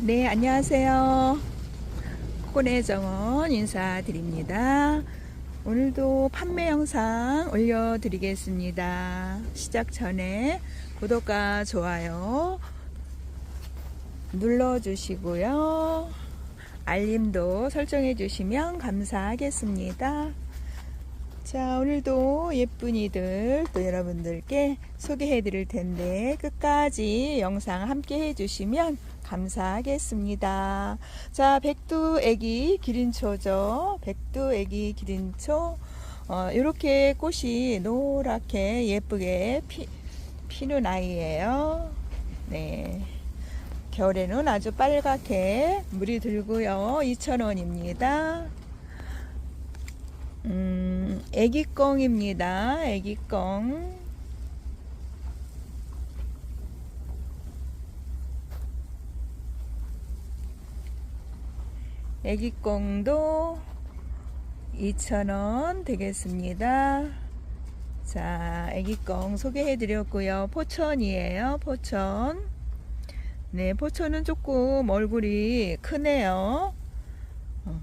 네, 안녕하세요. 코네 정원 인사드립니다. 오늘도 판매 영상 올려드리겠습니다. 시작 전에 구독과 좋아요 눌러주시고요. 알림도 설정해 주시면 감사하겠습니다. 자, 오늘도 예쁜이들 또 여러분들께 소개해 드릴 텐데 끝까지 영상 함께 해 주시면 감사하겠습니다. 자, 백두 애기 기린초죠. 백두 애기 기린초. 어, 이렇게 꽃이 노랗게 예쁘게 피, 피는 아이예요. 네. 겨울에는 아주 빨갛게 물이 들고요. 2,000원입니다. 음, 애기꽁입니다. 애기꽁. 애기꽁도 2,000원 되겠습니다. 자, 애기꽁 소개해 드렸고요. 포천이에요. 포천. 네, 포천은 조금 얼굴이 크네요. 어,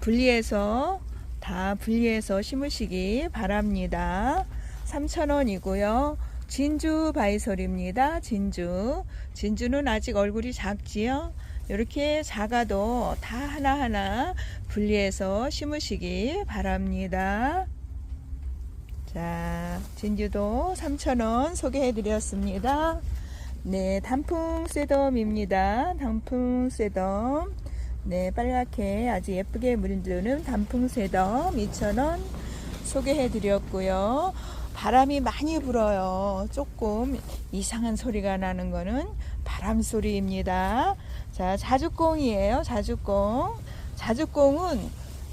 분리해서 다 분리해서 심으시기 바랍니다. 3,000원이고요. 진주 바이솔입니다. 진주. 진주는 아직 얼굴이 작지요. 이렇게 작아도 다 하나하나 분리해서 심으시기 바랍니다. 자, 진주도 3,000원 소개해 드렸습니다. 네, 단풍 쇠덤입니다. 단풍 쇠덤. 네, 빨갛게 아주 예쁘게 물드는 단풍 쇠덤 2,000원 소개해 드렸고요. 바람이 많이 불어요. 조금 이상한 소리가 나는 거는 바람 소리입니다. 자, 자주꽁이에요. 자주꽁. 자주꽁은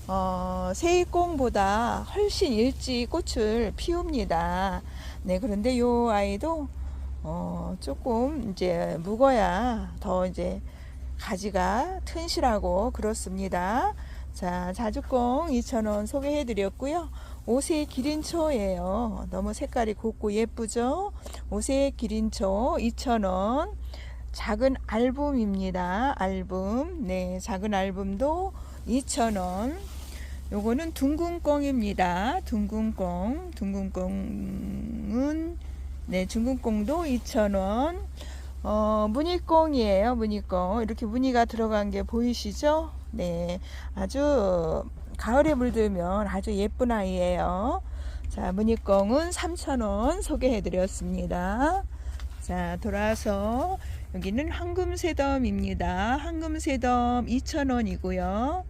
어, 세이꽁보다 훨씬 일찍 꽃을 피웁니다. 네, 그런데 요 아이도 어, 조금 이제 묵어야 더 이제 가지가 튼실하고 그렇습니다. 자, 자주꽁 2,000원 소개해 드렸고요. 옷의 기린초예요. 너무 색깔이 곱고 예쁘죠? 옷의 기린초 2,000원. 작은 알붐입니다. 알붐. 네, 작은 알붐도 2,000원. 요거는 둥근꽁입니다. 둥근꽁. 둥근꽁은 네, 중근꽁도 2,000원. 어, 무늬꽁이에요. 무늬꽁. 이렇게 무늬가 들어간 게 보이시죠? 네. 아주 가을에 물들면 아주 예쁜 아이예요. 자, 무늬꽁은 3,000원 소개해 드렸습니다. 자, 돌아서 여기는 황금새덤입니다. 황금새덤 2,000원이고요.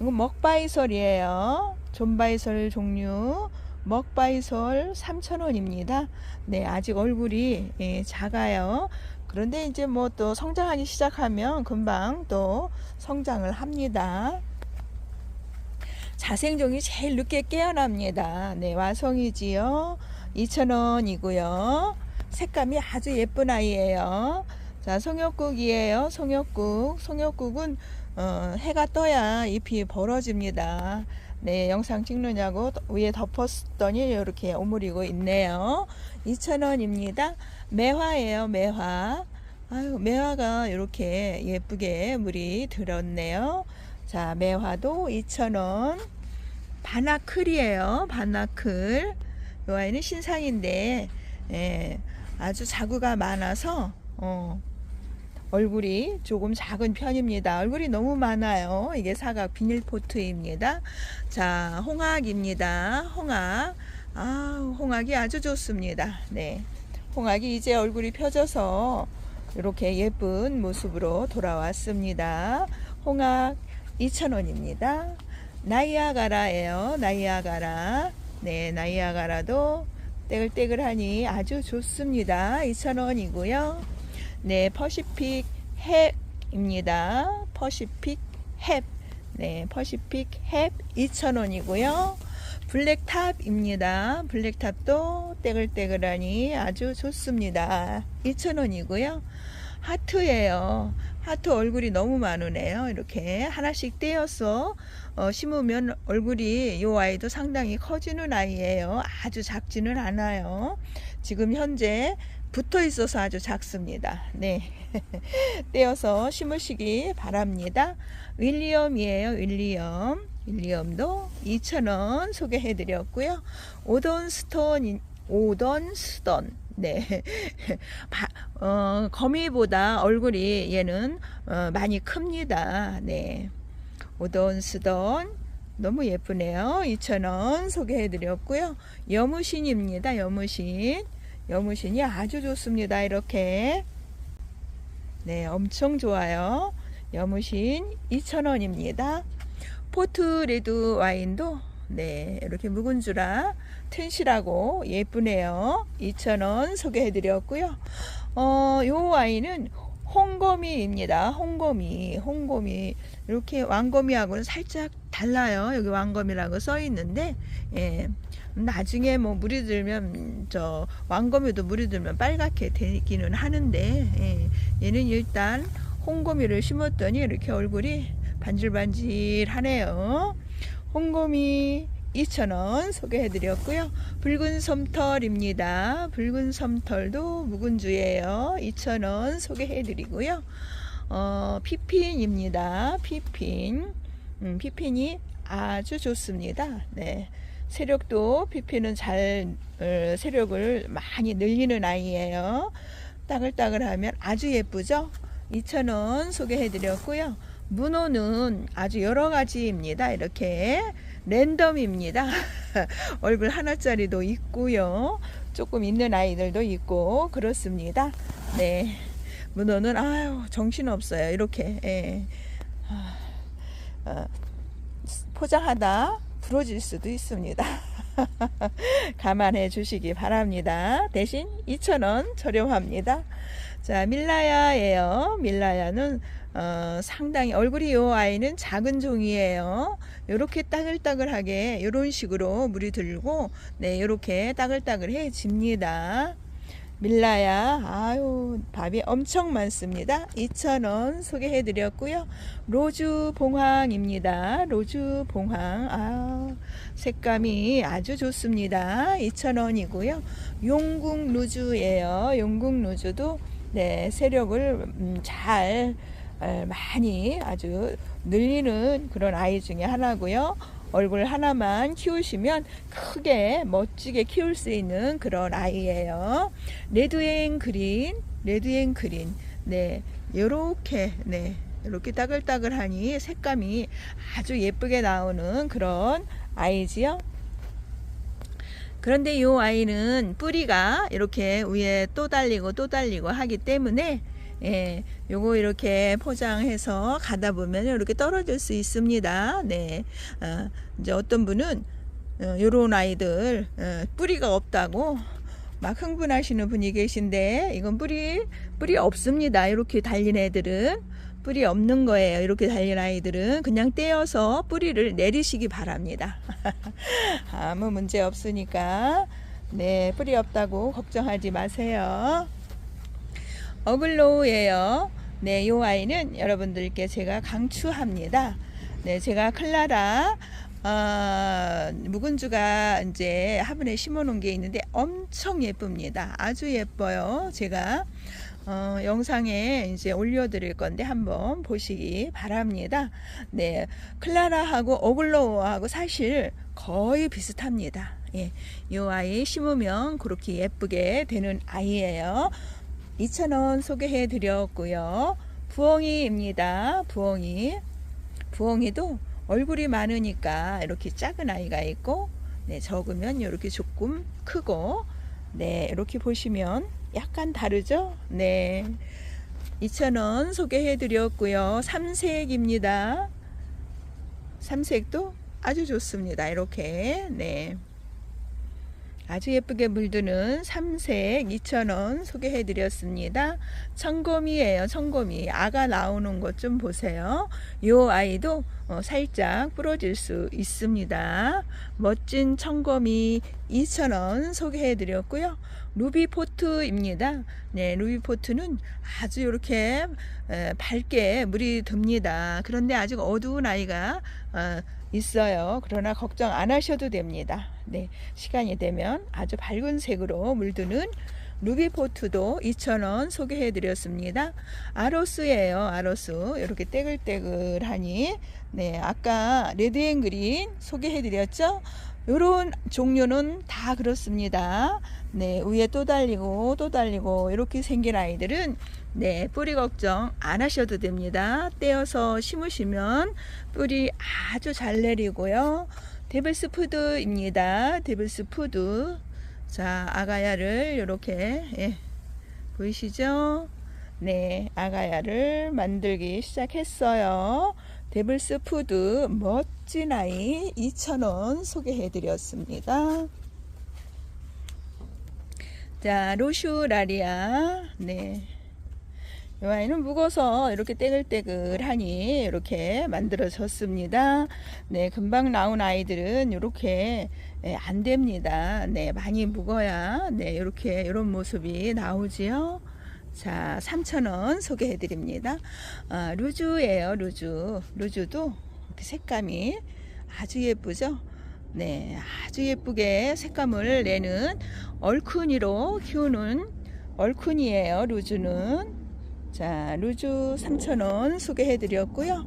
이건 먹바이솔이에요. 존바이솔 종류. 먹바이솔 3,000원입니다. 네, 아직 얼굴이 예, 작아요. 그런데 이제 뭐 또 성장하기 시작하면 금방 또 성장을 합니다. 자생종이 제일 늦게 깨어납니다. 네, 와송이지요. 2,000원이고요. 색감이 아주 예쁜 아이예요. 자, 송엽국이에요. 송엽국. 송엽국은 어, 해가 떠야 잎이 벌어집니다. 네, 영상 찍느냐고 위에 덮었더니 이렇게 오므리고 있네요. 2,000원입니다. 매화예요, 매화. 아유, 매화가 이렇게 예쁘게 물이 들었네요. 자, 매화도 2,000원. 바나클이에요, 바나클. 이 아이는 신상인데, 예, 아주 자구가 많아서, 어, 얼굴이 조금 작은 편입니다. 얼굴이 너무 많아요. 이게 사각 비닐포트입니다. 자, 홍학입니다. 홍학. 아, 홍학이 아주 좋습니다. 네. 홍학이 이제 얼굴이 펴져서 이렇게 예쁜 모습으로 돌아왔습니다. 홍학 2,000원입니다. 나이아가라예요. 나이아가라. 네, 나이아가라도 떼글떼글하니 아주 좋습니다. 2,000원이고요. 네, 퍼시픽 햅입니다. 퍼시픽 햅. 네, 퍼시픽 햅 2,000원이고요. 블랙탑입니다. 블랙탑도 떼글떼글하니 아주 좋습니다. 2,000원이고요. 하트예요. 하트 얼굴이 너무 많으네요. 이렇게 하나씩 떼어서 어, 심으면 얼굴이 이 아이도 상당히 커지는 아이예요. 아주 작지는 않아요. 지금 현재 붙어 있어서 아주 작습니다. 네. 떼어서 심으시기 바랍니다. 윌리엄이에요. 윌리엄. 윌리엄도 2,000원 소개해 드렸고요. 오던 스톤 오던 스톤 네. 바, 어, 거미보다 얼굴이 얘는 어, 많이 큽니다. 네. 오던 스던 너무 예쁘네요. 2,000원 소개해 드렸고요. 여무신입니다. 여무신. 여무신이 아주 좋습니다. 이렇게. 네, 엄청 좋아요. 여무신 2,000원입니다. 포트 레드 와인도 네, 이렇게 묵은 주라 튼실하고 예쁘네요. 2,000원 소개해 드렸고요. 어, 요 와인은 홍거미입니다. 홍거미, 홍거미. 이렇게 왕거미하고는 살짝 달라요. 여기 왕거미라고 써 있는데, 예. 나중에 뭐 물이 들면 저 왕거미도 물이 들면 빨갛게 되기는 하는데 예. 얘는 일단 홍거미를 심었더니 이렇게 얼굴이 반질반질하네요. 홍거미 2,000원 소개해드렸고요. 붉은 솜털입니다. 붉은 솜털도 묵은주예요. 2,000원 소개해드리고요. 어, 피핀입니다. 피핀. 음, 피핀이 아주 좋습니다. 네. 세력도 피핀은 잘 어, 세력을 많이 늘리는 아이예요. 따글따글하면 아주 예쁘죠? 2,000원 소개해드렸고요. 문어는 아주 여러 가지입니다. 이렇게 랜덤입니다. 얼굴 하나짜리도 있고요. 조금 있는 아이들도 있고 그렇습니다. 네. 문어는 아유 정신 없어요. 이렇게 예. 아, 어, 포장하다 부러질 수도 있습니다. 감안해 주시기 바랍니다. 대신 2,000원 저렴합니다. 자, 밀라야예요. 밀라야는 어, 상당히 얼굴이 요 아이는 작은 종이에요. 요렇게 따글따글하게 요런 식으로 물이 들고 네, 요렇게 따글따글해집니다. 밀라야 아유 밥이 엄청 많습니다. 2,000원 소개해 드렸고요. 로즈 봉황입니다. 로즈 봉황. 아 색감이 아주 좋습니다. 2,000원이고요. 용국 루즈예요. 용국 루즈도 네 세력을 음, 잘 많이 아주 늘리는 그런 아이 중에 하나고요. 얼굴 하나만 키우시면 크게 멋지게 키울 수 있는 그런 아이예요. 레드앤 그린, 레드앤 그린. 네, 요렇게 네. 이렇게 따글따글하니 색감이 아주 예쁘게 나오는 그런 아이지요. 그런데 이 아이는 뿌리가 이렇게 위에 또 달리고 또 달리고 하기 때문에 예, 요거 이렇게 포장해서 가다 보면 이렇게 떨어질 수 있습니다. 네, 어, 이제 어떤 분은 어, 요런 아이들 어, 뿌리가 없다고 막 흥분하시는 분이 계신데 이건 뿌리 뿌리 없습니다. 이렇게 달린 애들은 뿌리 없는 거예요. 이렇게 달린 아이들은 그냥 떼어서 뿌리를 내리시기 바랍니다. 아무 문제 없으니까 네 뿌리 없다고 걱정하지 마세요. 어글로우예요. 네, 이 아이는 여러분들께 제가 강추합니다. 네, 제가 클라라 어, 묵은주가 이제 화분에 심어놓은 게 있는데 엄청 예쁩니다. 아주 예뻐요. 제가 어, 영상에 이제 올려드릴 건데 한번 보시기 바랍니다. 네, 클라라하고 어글로우하고 사실 거의 비슷합니다. 예, 이 아이 심으면 그렇게 예쁘게 되는 아이예요. 2,000원 소개해 드렸고요. 부엉이입니다. 부엉이. 부엉이도 얼굴이 많으니까 이렇게 작은 아이가 있고 네, 적으면 이렇게 조금 크고 네, 이렇게 보시면 약간 다르죠? 네. 2,000원 소개해 드렸고요. 삼색입니다. 삼색도 아주 좋습니다. 이렇게. 네. 아주 예쁘게 물드는 삼색 2,000원 소개해 드렸습니다. 청곰이에요. 청곰이. 아가 나오는 것 좀 보세요. 이 아이도 어, 살짝 부러질 수 있습니다. 멋진 청곰이 2,000원 소개해 드렸고요. 루비포트입니다. 네, 루비포트는 아주 이렇게 밝게 물이 듭니다. 그런데 아직 어두운 아이가 어, 있어요. 그러나 걱정 안 하셔도 됩니다. 네, 시간이 되면 아주 밝은 색으로 물드는 루비포트도 2,000원 소개해 드렸습니다. 아로스예요. 아로스. 이렇게 떼글떼글하니 네, 아까 레드앤그린 소개해 드렸죠? 요런 종류는 다 그렇습니다. 네, 위에 또 달리고 또 달리고 이렇게 생긴 아이들은 네, 뿌리 걱정 안 하셔도 됩니다. 떼어서 심으시면 뿌리 아주 잘 내리고요. 데블스 푸드입니다. 데블스 푸드. 자, 아가야를 이렇게 예, 보이시죠? 네, 아가야를 만들기 시작했어요. 데블스 푸드 멋진 아이 2,000원 소개해 드렸습니다. 자, 로슈라리아. 네. 이 아이는 묵어서 이렇게 떼글떼글하니 이렇게 만들어졌습니다. 네, 금방 나온 아이들은 이렇게 예, 안 됩니다. 네, 많이 묵어야 네, 이렇게 이런 모습이 나오지요. 자, 3,000원 소개해 드립니다. 아, 루즈예요, 루즈. 루즈도 색감이 아주 예쁘죠? 네, 아주 예쁘게 색감을 내는 얼큰이로 키우는 얼큰이에요, 루즈는. 자, 루즈 3,000원 소개해 드렸고요.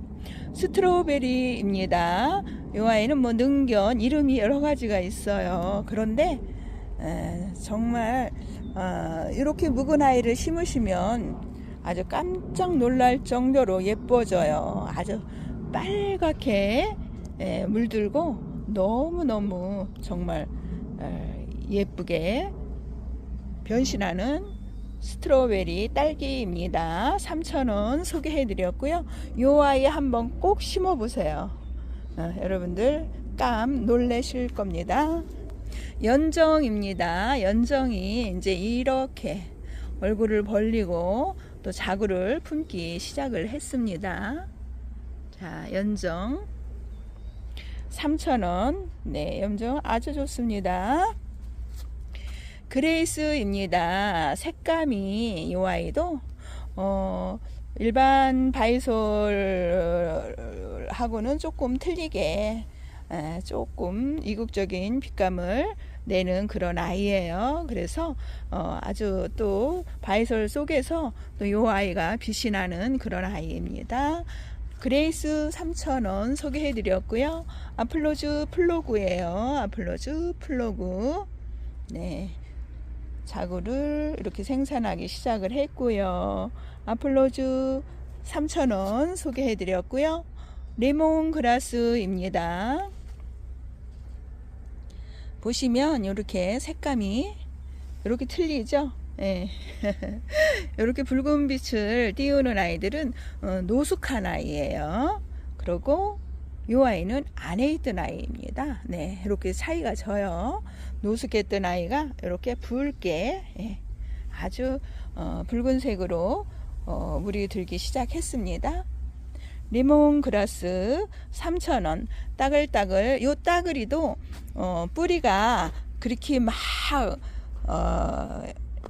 스트로베리입니다. 이 아이는 뭐 능견 이름이 여러 가지가 있어요. 그런데 에, 정말 어, 이렇게 묵은 아이를 심으시면 아주 깜짝 놀랄 정도로 예뻐져요. 아주 빨갛게 에, 물들고 너무너무 정말 에, 예쁘게 변신하는 스트로베리 딸기입니다. 3,000원 소개해 드렸고요. 요 아이 한번 꼭 심어 보세요. 어, 여러분들 깜 놀라실 겁니다. 연정입니다. 연정이 이제 이렇게 얼굴을 벌리고 또 자구를 품기 시작을 했습니다. 자, 연정 3,000원. 네, 연정 아주 좋습니다. 그레이스입니다. 색감이 이 아이도 어, 일반 바이솔하고는 조금 틀리게 에, 조금 이국적인 빛감을 내는 그런 아이예요. 그래서 어, 아주 또 바이솔 속에서 또 이 아이가 빛이 나는 그런 아이입니다. 그레이스 3,000원 소개해 드렸고요. 아플로즈 플로그예요. 아플로즈 플로그. 네. 자구를 이렇게 생산하기 시작을 했고요. 아플로즈 3,000원 소개해 드렸고요. 레몬 그라스입니다. 보시면 이렇게 색감이 이렇게 틀리죠? 예. 이렇게 붉은 빛을 띄우는 아이들은 어, 노숙한 아이예요. 그리고 이 아이는 안에 있던 아이입니다. 네, 이렇게 차이가 져요. 노숙했던 아이가 이렇게 붉게 예, 아주 어, 붉은색으로 어, 물이 들기 시작했습니다. 리몬그라스 3,000원 따글따글 요 따글이도 어, 뿌리가 그렇게 막 어,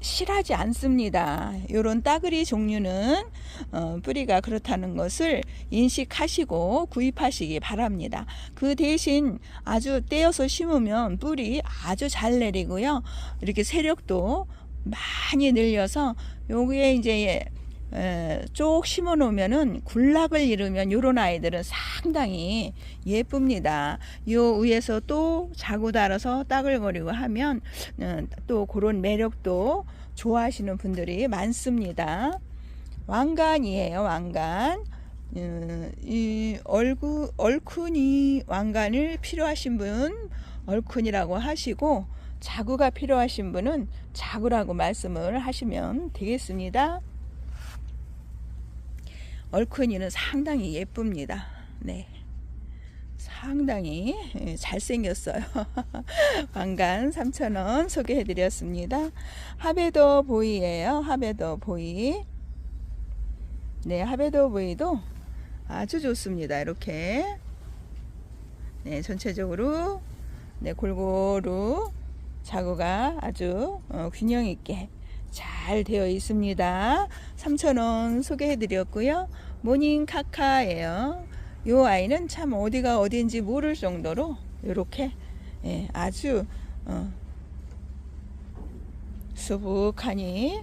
실하지 않습니다. 요런 따그리 종류는 어, 뿌리가 그렇다는 것을 인식하시고 구입하시기 바랍니다. 그 대신 아주 떼어서 심으면 뿌리 아주 잘 내리고요. 이렇게 세력도 많이 늘려서 요게 이제 에, 쭉 심어 놓으면은 군락을 이루면 요런 아이들은 상당히 예쁩니다. 요 위에서 또 자고 달아서 따글거리고 하면 음, 또 그런 매력도 좋아하시는 분들이 많습니다. 왕관이에요, 왕관. 음, 이 얼굴 얼큰이 왕관을 필요하신 분 얼큰이라고 하시고 자구가 필요하신 분은 자구라고 말씀을 하시면 되겠습니다. 얼큰이는 상당히 예쁩니다. 네. 상당히 예, 잘생겼어요. 왕관 3,000원 소개해 드렸습니다. 하베더 보이예요. 하베더 보이. 네, 하베더 보이도 아주 좋습니다. 이렇게. 네, 전체적으로 네, 골고루 자구가 아주 어, 균형 있게 잘 되어 있습니다. 3,000원 소개해 드렸고요. 모닝 카카예요. 요 아이는 참 어디가 어딘지 모를 정도로 이렇게 예, 아주 어, 수북하니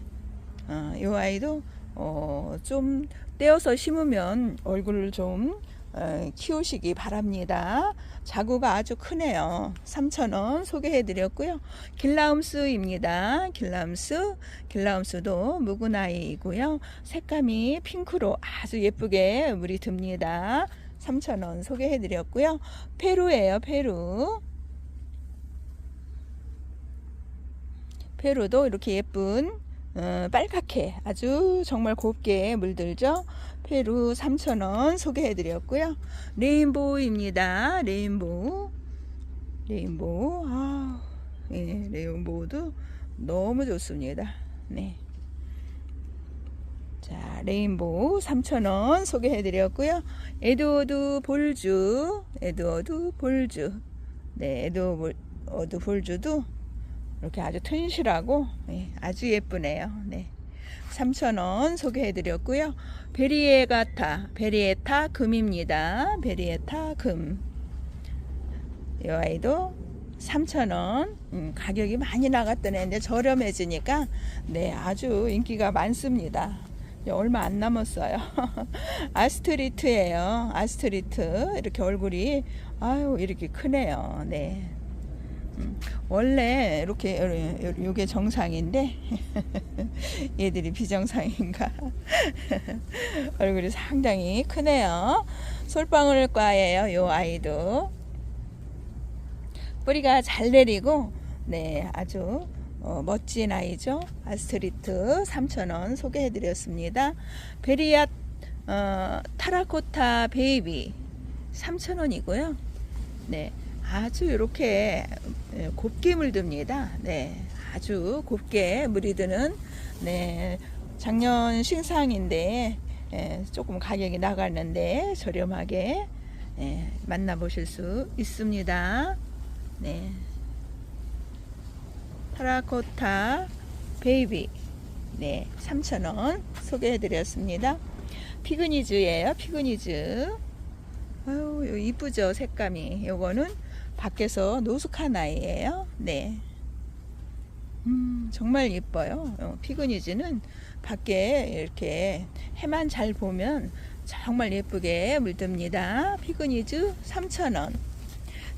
어, 이 아이도 어, 좀 떼어서 심으면 얼굴을 좀 어, 키우시기 바랍니다. 자구가 아주 크네요. 3,000원 소개해 드렸고요. 길라움스입니다. 길라움스. 길라움스도 묵은 아이이고요. 색감이 핑크로 아주 예쁘게 물이 듭니다. 3,000원 소개해 드렸고요. 페루예요, 페루. 페루도 이렇게 예쁜 어, 빨갛게 아주 정말 곱게 물들죠. 페루 3,000원 소개해 드렸고요. 레인보우입니다. 레인보우. 레인보우. 아, 예, 레인보우도 너무 좋습니다. 네. 자, 레인보우 3,000원 소개해 드렸고요. 에드워드 볼주. 에드워드 볼주. 네, 에드워드 볼주도 이렇게 아주 튼실하고 예, 아주 예쁘네요. 네. 3,000원 소개해 드렸고요. 베리에가타, 베리에타 금입니다. 베리에타 금. 이 아이도 3,000원. 음, 가격이 많이 나갔던 애인데 저렴해지니까 네, 아주 인기가 많습니다. 얼마 안 남았어요. 아스트리트예요. 아스트리트. 이렇게 얼굴이 아유, 이렇게 크네요. 네. 원래 이렇게 요게 정상인데 얘들이 비정상인가? 얼굴이 상당히 크네요. 솔방울과예요 요 아이도. 뿌리가 잘 내리고 네 아주 어, 멋진 아이죠. 아스트리트 3,000원 소개해 드렸습니다. 베리앗 어, 타라코타 베이비 3,000원이고요. 네 아주 이렇게 예, 곱게 물듭니다. 네, 아주 곱게 물이 드는 네, 작년 신상인데 예, 조금 가격이 나갔는데 저렴하게 예, 만나보실 수 있습니다. 네, 타라코타 베이비 네, 3,000원 소개해드렸습니다. 피그니즈예요. 피그니즈. 아유, 이쁘죠 색감이. 요거는 밖에서 노숙한 아이예요. 네. 음, 정말 예뻐요. 어, 피그니즈는 밖에 이렇게 해만 잘 보면 정말 예쁘게 물듭니다. 피그니즈 3,000원.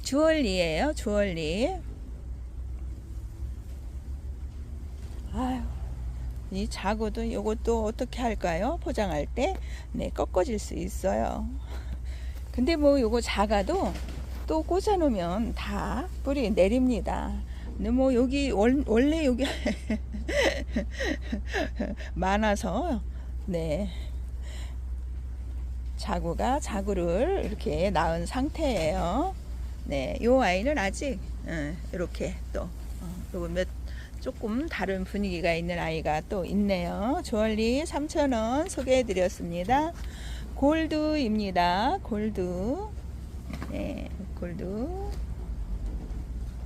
주얼리예요. 주얼리. 아유, 이 자고도 이것도 어떻게 할까요? 포장할 때, 네, 꺾어질 수 있어요. 근데 뭐 요거 작아도 또 꽂아 놓으면 다 뿌리 내립니다. 근데 뭐 여기 월, 원래 여기 많아서 네 자구가 자구를 이렇게 낳은 상태예요. 네, 요 아이는 아직 어, 이렇게 또 어, 몇 조금 다른 분위기가 있는 아이가 또 있네요. 조얼리 3,000원 소개해 드렸습니다. 골드입니다. 골드. 네, 골드.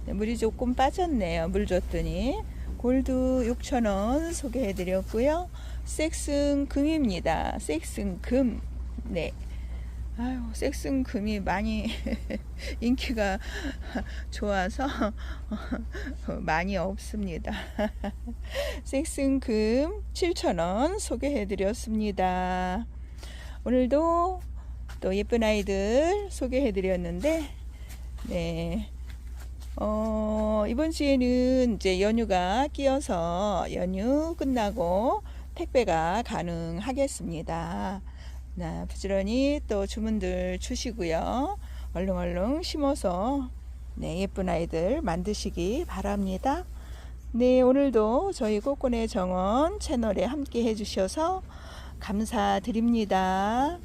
네, 물이 조금 빠졌네요. 물 줬더니. 골드 6,000원 소개해 드렸고요. 섹슨 금입니다. 섹슨 금. 네. 아유, 섹슨 금이 많이 인기가 좋아서 많이 없습니다. 섹슨 금 7,000원 소개해 드렸습니다. 오늘도 또 예쁜 아이들 소개해 드렸는데 네. 어, 이번 주에는 이제 연휴가 끼어서 연휴 끝나고 택배가 가능하겠습니다. 나 부지런히 또 주문들 주시고요. 얼른 얼른 심어서 네, 예쁜 아이들 만드시기 바랍니다. 네, 오늘도 저희 꽃꽃의 정원 채널에 함께 해주셔서 감사드립니다.